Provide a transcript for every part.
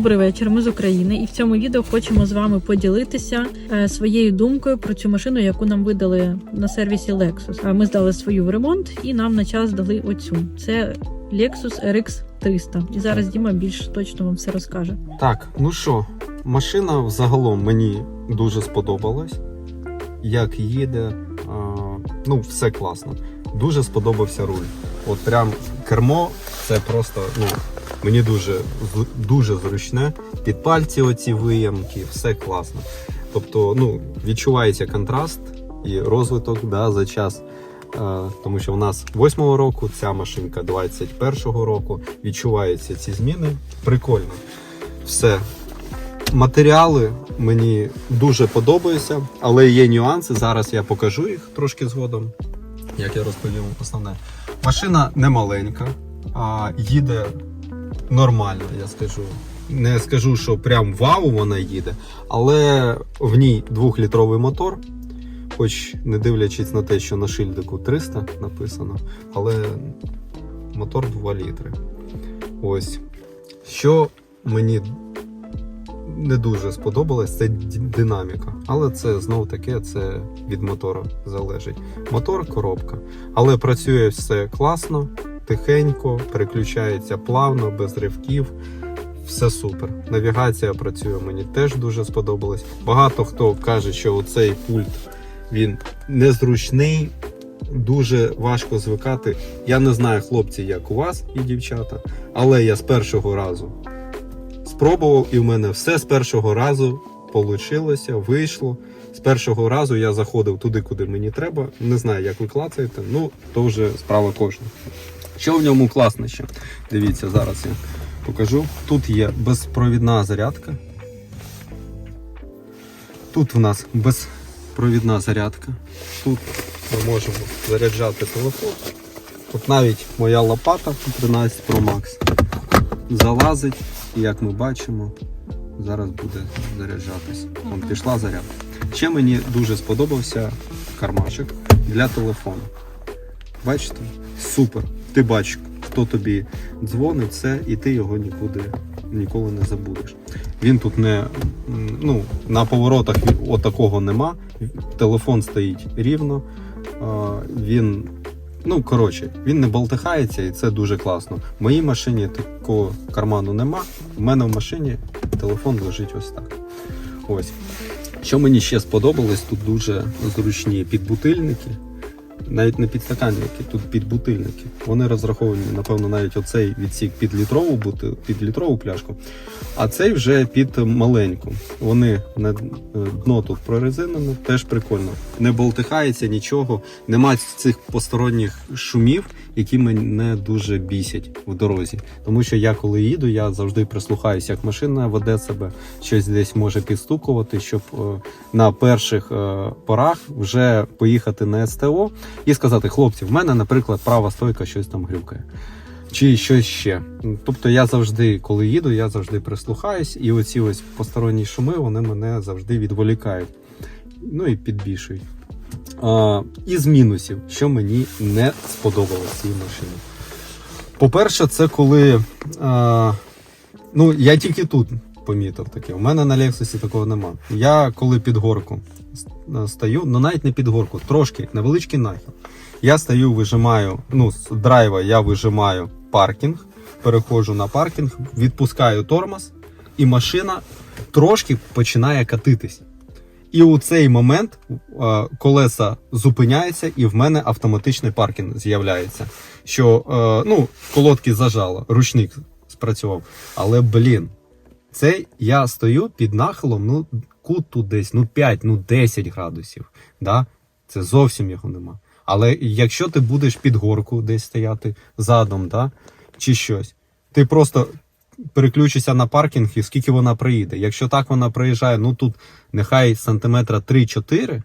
Добрий вечір. Ми з України, і в цьому відео хочемо з вами поділитися е, своєю думкою про цю машину, яку нам видали на сервісі Lexus. Ми здали свою в ремонт, і нам на час дали оцю. Це Lexus RX 300. І зараз Діма більш точно вам все розкаже. Так, ну що, машина взагалом мені дуже сподобалась. Як їде, ну, все класно. Дуже сподобався руль. От прям кермо, це просто, ну, мені дуже, дуже зручне. Під пальці оці виямки, все класно. Тобто, ну, відчувається контраст і розвиток да, за час. Е, Тому що в нас 8-го року, ця машинка 21-го року. Відчуваються ці зміни. Прикольно. Все. Матеріали мені дуже подобаються, але є нюанси. Зараз я покажу їх трошки згодом, як я розповім основне. Машина не маленька, а їде нормально, я скажу. Не скажу, що прям вау вона їде, але в ній двохлітровий мотор. Хоч не дивлячись на те, що на шильдику 300 написано, але мотор 2 літри. Ось. Що мені не дуже сподобалось, це динаміка. Але це знов таке, це від мотора залежить. Мотор, коробка. Але працює все класно, тихенько, переключається плавно, без ривків. Все супер. Навігація працює, мені теж дуже сподобалось. Багато хто каже, що оцей пульт він незручний, дуже важко звикати. Я не знаю, хлопці, як у вас і дівчата, але я з першого разу спробував, і в мене все з першого разу получилося, вийшло. З першого разу я заходив туди, куди мені треба. Не знаю, як ви клацаєте, ну то вже справа кожного. Що в ньому класно ще? Дивіться, зараз я покажу. Тут є безпровідна зарядка. Тут в нас безпровідна зарядка. Тут ми можемо заряджати телефон. Тут навіть моя лопата 13 Pro Max залазить, і як ми бачимо, зараз буде заряджатись. Вон пішла зарядка. Ще мені дуже сподобався кармашок для телефону. Бачите? Супер. Ти бачиш, хто тобі дзвонить, це, і ти його нікуди ніколи не забудеш. Він тут не ну, на поворотах отакого нема. Телефон стоїть рівно. Він Ну, коротше, він не болтихається і це дуже класно. В моїй машині такого карману нема. У мене в машині телефон лежить ось так. Ось. Що мені ще сподобалось, тут дуже зручні підбутильники. Навіть не підстаканники, тут підбутильники. Вони розраховані, напевно, навіть оцей відсік під літрову, бути- під літрову пляшку, а цей вже під маленьку. Вони на дно тут прорезинене, теж прикольно. Не болтихається нічого, нема цих посторонніх шумів, які мене дуже бісять в дорозі. Тому що я коли їду, я завжди прислухаюся, як машина веде себе, щось десь може підстукувати, щоб е, на перших е, порах вже поїхати на СТО і сказати: хлопці, в мене, наприклад, права стойка щось там грюкає. Чи щось ще. Тобто я завжди, коли їду, я завжди прислухаюсь, і оці ось посторонні шуми вони мене завжди відволікають. Ну і підбільшують. А, із мінусів, що мені не сподобалось цій машині. По-перше, це коли. А, ну, я тільки тут помітив таке. У мене на Лексусі такого нема. Я коли під горку с- стою, ну навіть не під горку, трошки невеличкий нахил. Я стою, вижимаю, ну, з драйва я вижимаю паркінг, переходжу на паркінг, відпускаю тормоз, і машина трошки починає катитись. І у цей момент е, колеса зупиняються, і в мене автоматичний паркінг з'являється. Що е, ну, колодки зажало, ручник спрацював. Але блін, це я стою під нахилом, ну, кут тут десь, ну 5, ну 10 градусів. Да? Це зовсім його нема. Але якщо ти будеш під горку десь стояти задом, да? чи щось, ти просто переключишся на паркінг і скільки вона проїде. Якщо так вона проїжджає, ну тут нехай сантиметра 3-4,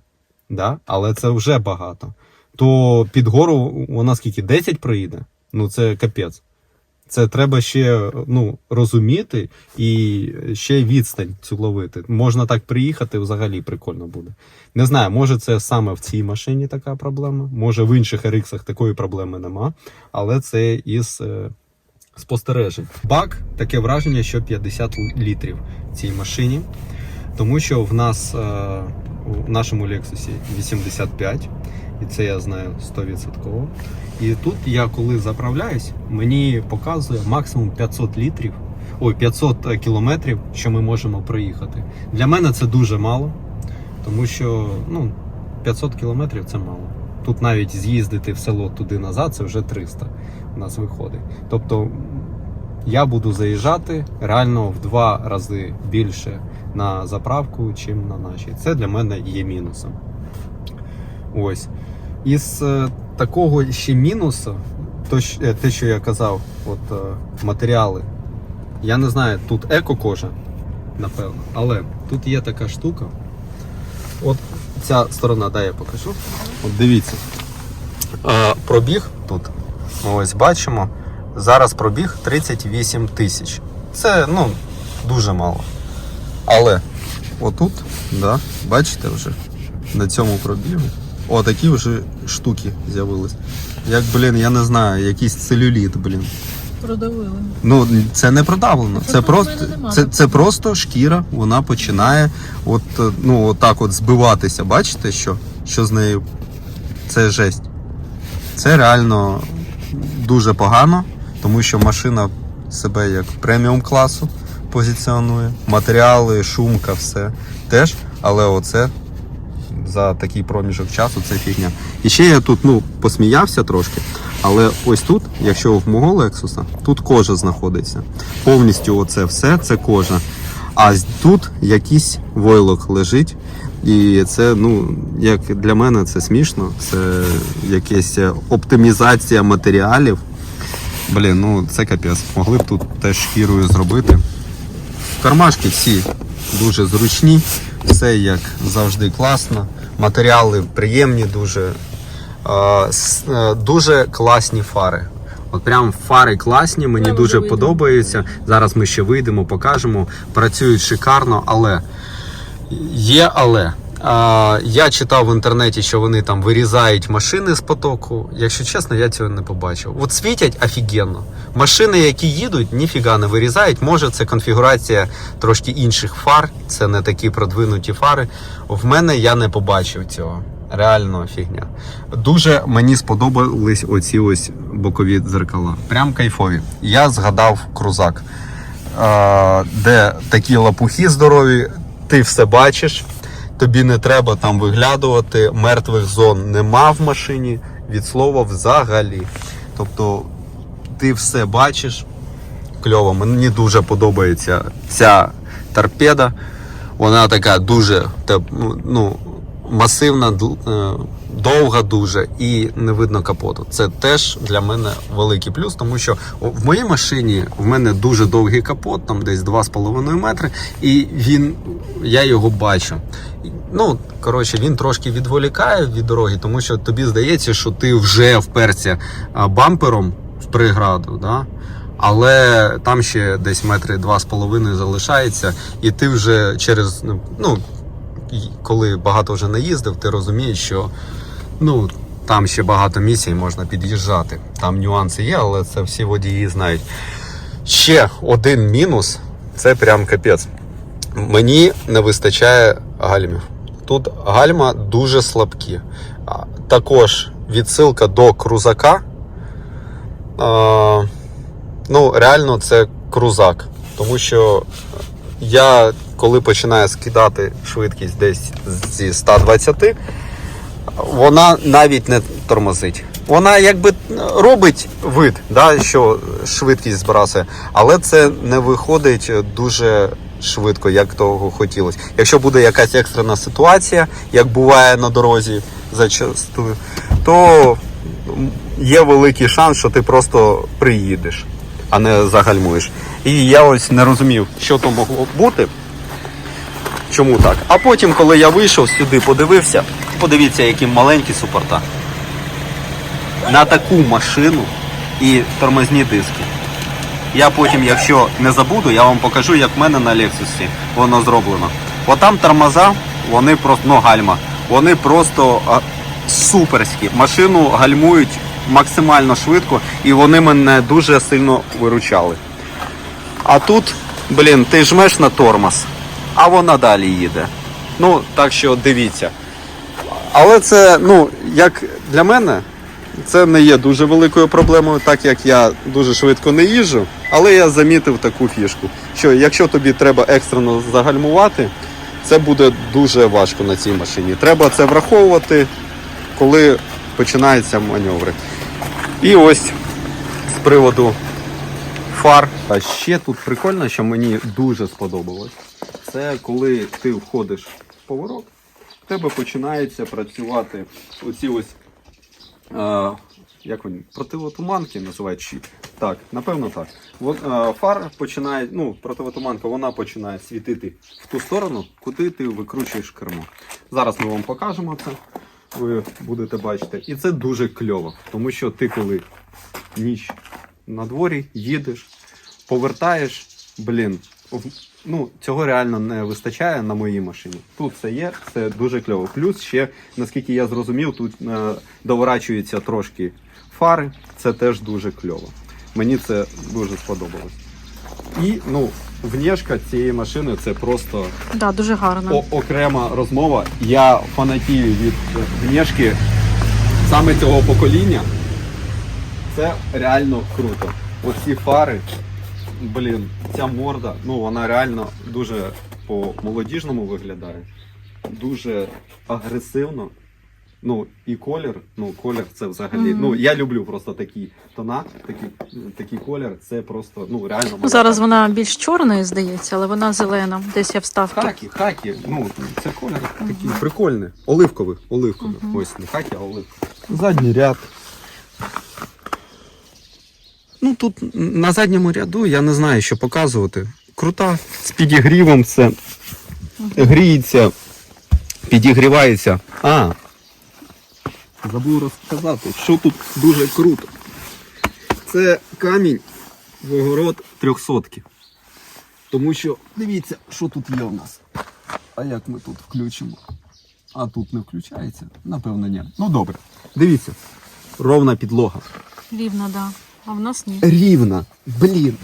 да? але це вже багато. То під гору вона скільки 10 проїде? Ну це капець. Це треба ще ну, розуміти і ще відстань цю ловити. Можна так приїхати, взагалі прикольно буде. Не знаю, може це саме в цій машині така проблема, може в інших RX такої проблеми нема, але це із е, спостережень. Бак таке враження, що 50 літрів в цій машині, тому що в нас е, у нашому Lexus 85, і це я знаю 100%. І тут я коли заправляюсь, мені показує максимум 500 літрів, ой, 500 кілометрів, що ми можемо проїхати. Для мене це дуже мало, тому що ну, 500 кілометрів це мало. Тут навіть з'їздити в село туди назад, це вже 300 у нас виходить. Тобто я буду заїжджати реально в два рази більше на заправку, чим на нашій. Це для мене є мінусом. Ось. Із е, такого ще мінусу, е, те, що я казав, от е, матеріали. Я не знаю, тут еко-кожа, напевно, але тут є така штука. От ця сторона, дай я покажу. От дивіться. Пробіг тут. Ось бачимо. Зараз пробіг 38 тисяч. Це ну, дуже мало. Але отут, да, бачите вже, на цьому пробігу. Отакі вже штуки з'явились. Як, блін, я не знаю, якийсь целюліт, блін. Продавили. Ну, це не продавлено. Це Це просто, це, це просто шкіра, вона починає от, ну, отак от збиватися. Бачите, що, що з нею? Це жесть. Це реально дуже погано, тому що машина себе як преміум класу позиціонує. Матеріали, шумка, все теж. Але оце за такий проміжок часу це фігня. І ще я тут ну, посміявся трошки, але ось тут, якщо в мого Lexus, тут кожа знаходиться. Повністю оце все це кожа. А тут якийсь войлок лежить. І це, ну, як для мене це смішно. Це якась оптимізація матеріалів. Блін, ну це капець. Могли б тут теж шкірою зробити. Кармашки всі дуже зручні, все як завжди класно. Матеріали приємні, дуже, е, дуже класні фари. От прям фари класні, мені Прямо дуже подобається. Зараз ми ще вийдемо, покажемо. Працюють шикарно, але є але. Я читав в інтернеті, що вони там вирізають машини з потоку. Якщо чесно, я цього не побачив. От світять офігенно. Машини, які їдуть, ніфіга не вирізають. Може, це конфігурація трошки інших фар, це не такі продвинуті фари. В мене я не побачив цього. Реально фігня. Дуже мені сподобались оці ось бокові дзеркала. Прям кайфові. Я згадав крузак, де такі лапухи здорові, ти все бачиш. Тобі не треба там виглядувати, мертвих зон нема в машині, від слова взагалі. Тобто ти все бачиш. Кльово, мені дуже подобається ця торпеда. Вона така дуже ну, масивна, е, довга дуже і не видно капоту. Це теж для мене великий плюс, тому що в моїй машині в мене дуже довгий капот, там десь 2,5 метри, і він, я його бачу. Ну, коротше, він трошки відволікає від дороги, тому що тобі здається, що ти вже вперся бампером в преграду. Да? Але там ще десь метри два з половиною залишається, і ти вже через ну, ну коли багато вже не їздив, ти розумієш, що ну там ще багато місій можна під'їжджати. Там нюанси є, але це всі водії знають. Ще один мінус це прям капець. Мені не вистачає гальмів. Тут гальма дуже слабкі. Також відсилка до крузака. Ну, реально, це крузак. Тому що я, коли починаю скидати швидкість десь зі 120, вона навіть не тормозить. Вона якби робить вид, да, що швидкість збрасує, але це не виходить дуже швидко, як того хотілося. Якщо буде якась екстрена ситуація, як буває на дорозі зачастую, то є великий шанс, що ти просто приїдеш, а не загальмуєш. І я ось не розумів, що то могло бути. Чому так? А потім, коли я вийшов сюди, подивився, подивіться, які маленькі супорта. На таку машину і тормозні диски. Я потім, якщо не забуду, я вам покажу, як в мене на Lexus воно зроблено. Отам тормоза, вони просто, ну гальма, вони просто суперські. Машину гальмують максимально швидко, і вони мене дуже сильно виручали. А тут, блін, ти жмеш на тормоз, а вона далі їде. Ну, так що дивіться. Але це, ну, як для мене, це не є дуже великою проблемою, так як я дуже швидко не їжджу. Але я замітив таку фішку, що якщо тобі треба екстрено загальмувати, це буде дуже важко на цій машині. Треба це враховувати, коли починаються маневри. І ось з приводу фар. А ще тут прикольно, що мені дуже сподобалось. Це коли ти входиш в поворот, в тебе починається працювати оці ось. Е, як вони? Противотуманки називають чи? Так, напевно так. От, е, фар починає, ну, противотуманка, вона починає світити в ту сторону, куди ти викручуєш кермо. Зараз ми вам покажемо це. Ви будете бачити. І це дуже кльово, тому що ти коли ніч на дворі, їдеш, повертаєш, блін, ну, цього реально не вистачає на моїй машині. Тут це є, це дуже кльово. Плюс ще, наскільки я зрозумів, тут е, доворачуються трошки фари, це теж дуже кльово. Мені це дуже сподобалось. І ну, внешка цієї машини це просто Да, дуже гарно. окрема розмова. Я фанатію від внешки саме цього покоління. Це реально круто. Оці фари, блін, ця морда, ну вона реально дуже по-молодіжному виглядає. Дуже агресивно. Ну і колір, ну колір це взагалі. Мгм. Ну я люблю просто такі тона, такий, такий колір. Це просто ну реально. Ну, зараз вона більш чорною, здається, але вона зелена. Десь я вставки. Хакі, хакі, ну це колір такий прикольний. Оливковий, оливковий. Мгм. Ось не хакі, а оливковий. Задній ряд. Ну тут на задньому ряду я не знаю, що показувати. Крута, з підігрівом все. Гріється, підігрівається. А. Забув розказати, що тут дуже круто. Це камінь в огород трьохсотки. Тому що дивіться, що тут є у нас. А як ми тут включимо? А тут не включається? Напевно, ні. Ну добре. Дивіться. Ровна підлога. Рівно, да. А в нас ні. Рівна. Блін.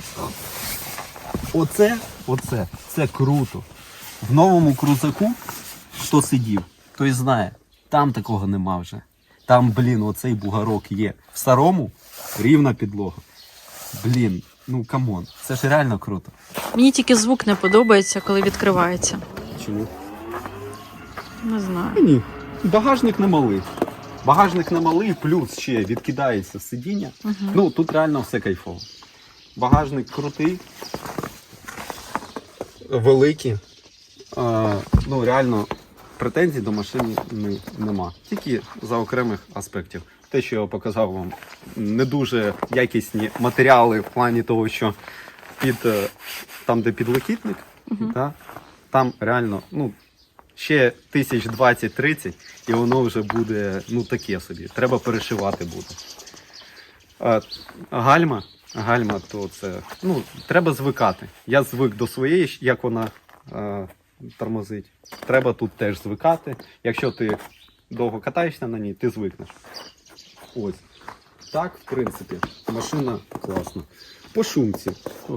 Оце, оце, це круто. В новому крузаку, хто сидів, той знає, там такого нема вже. Там, блін, оцей бугарок є. В старому рівна підлога. Блін, ну камон, це ж реально круто. Мені тільки звук не подобається, коли відкривається. Чому? Не знаю. Ні, багажник не малий. Багажник не малий, плюс ще відкидається сидіння. Угу. Ну, тут реально все кайфово. Багажник крутий, великий. А, ну, реально, претензій до машини нема. Тільки за окремих аспектів. Те, що я показав вам, не дуже якісні матеріали в плані того, що під, е, там, де підлокітник, Мгм. та, там реально, ну, ще тисяч 20-30, і воно вже буде ну, таке собі. Треба перешивати буде. А, гальма, гальма, то це. Ну, треба звикати. Я звик до своєї, як вона е, тормозить. Треба тут теж звикати. Якщо ти довго катаєшся на ній, ти звикнеш. Ось. Так, в принципі, машина класна. По шумці.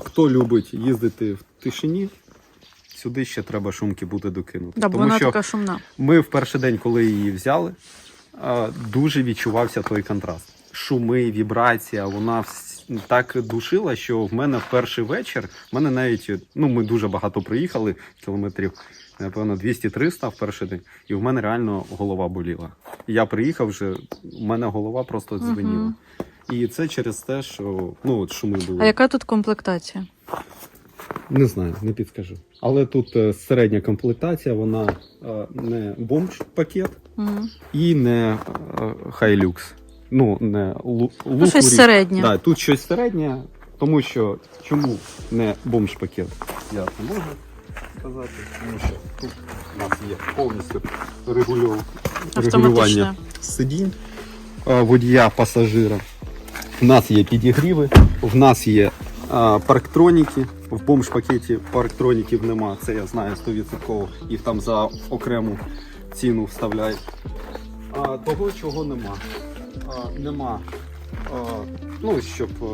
Хто любить їздити в тишині, сюди ще треба шумки буде докинути. Да, бо Тому вона що така шумна. ми в перший день, коли її взяли, дуже відчувався той контраст. Шуми, вібрація, вона так душила, що в мене в перший вечір, в мене навіть, ну ми дуже багато приїхали, кілометрів, напевно, 200-300 в перший день, і в мене реально голова боліла. Я приїхав вже, в мене голова просто дзвеніла. Мгм. І це через те, що ну, от шуми були. А яка тут комплектація? Не знаю, не підскажу. Але тут е, середня комплектація, вона е, не бомж пакет, Угу. і не хайлюкс. Ну, не лу- Ну, щось лукурі. середнє. Да, тут щось середнє, тому що чому не бомж пакет? Я не можу сказати, тому що тут у нас є повністю регулювання, регулювання сидінь водія пасажира. У нас є підігріви, в нас є а, парктроніки. В бомж-пакеті парктроніків нема, це я знаю 100%. Їх там за окрему ціну вставляють. А, того, чого нема. Нема ну, щоб е,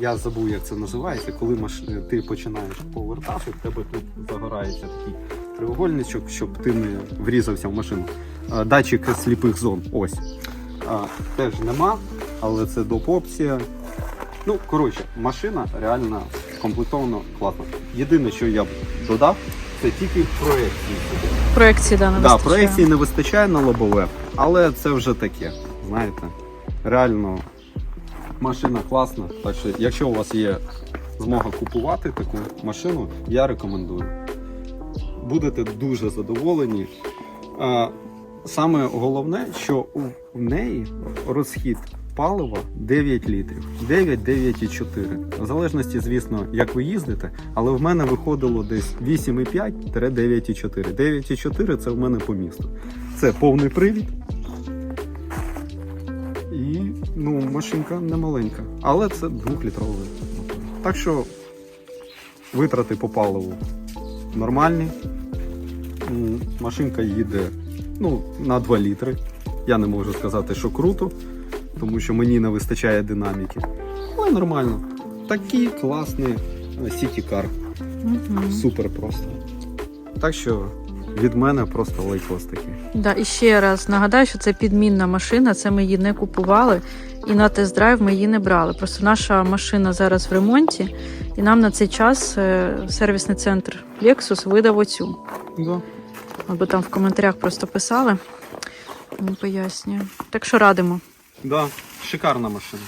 я забув, як це називається, коли маш... ти починаєш повертати, в тебе тут загорається такий треугольничок, щоб ти не врізався в машину. Е, датчик сліпих зон. Ось. Е, теж нема, але це доп. опція. Ну, коротше, машина реально комплектована класно. Єдине, що я б додав, це тільки проекції. Проекції да, не Да, вистачає. проекції не вистачає на лобове, але це вже таке. Знаєте, реально машина класна. Так що, якщо у вас є змога купувати таку машину, я рекомендую. Будете дуже задоволені. Саме головне, що у неї розхід палива 9 літрів. 9, 9,4. В залежності, звісно, як ви їздите, але в мене виходило десь 8,5-9,4. 9,4 це в мене по місту. Це повний привід. Ну, машинка не маленька. Але це 2-літровий. Так що витрати по паливу нормальні. Машинка їде ну, на 2 літри. Я не можу сказати, що круто, тому що мені не вистачає динаміки. Але нормально. Такий класний сіті-кар. Мгм. Супер просто. Так що від мене просто лайкос такий. Да, і ще раз нагадаю, що це підмінна машина, це ми її не купували, і на тест-драйв ми її не брали. Просто наша машина зараз в ремонті, і нам на цей час е, сервісний центр Lexus видав оцю. Да. Або там в коментарях просто писали. Він пояснює. Так що радимо. Да, шикарна машина.